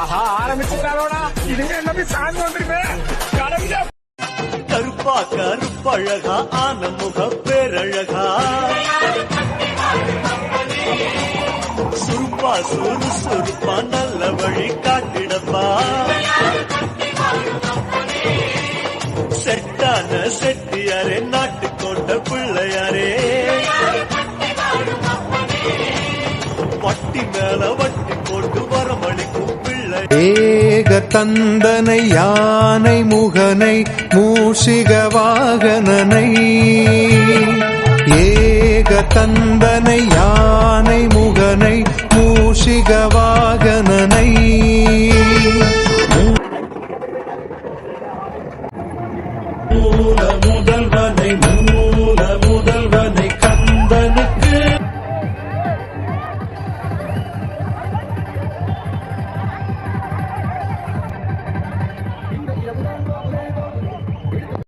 ஆஹா ஆரம்பிச்சுட்டாரோடா. இதுங்க எல்லாமே சார்ந்து வந்துருமே? கடவுளே கருப்பா கருப்பழகா ஆன முக பேரழகா. சுருப்பா சுறு சுருப்பா நல்ல வழி காட்டிடப்பா. செட்டான செட்டியாரே நாட்டுக்கோட்ட பிள்ளையாரே. பட்டி மேல ஏக தந்தனை யானை முகனை மூஷிக வாகனனை. ஏக தந்தனை யானை முகனை மூஷிக வாகனனை. மூலம்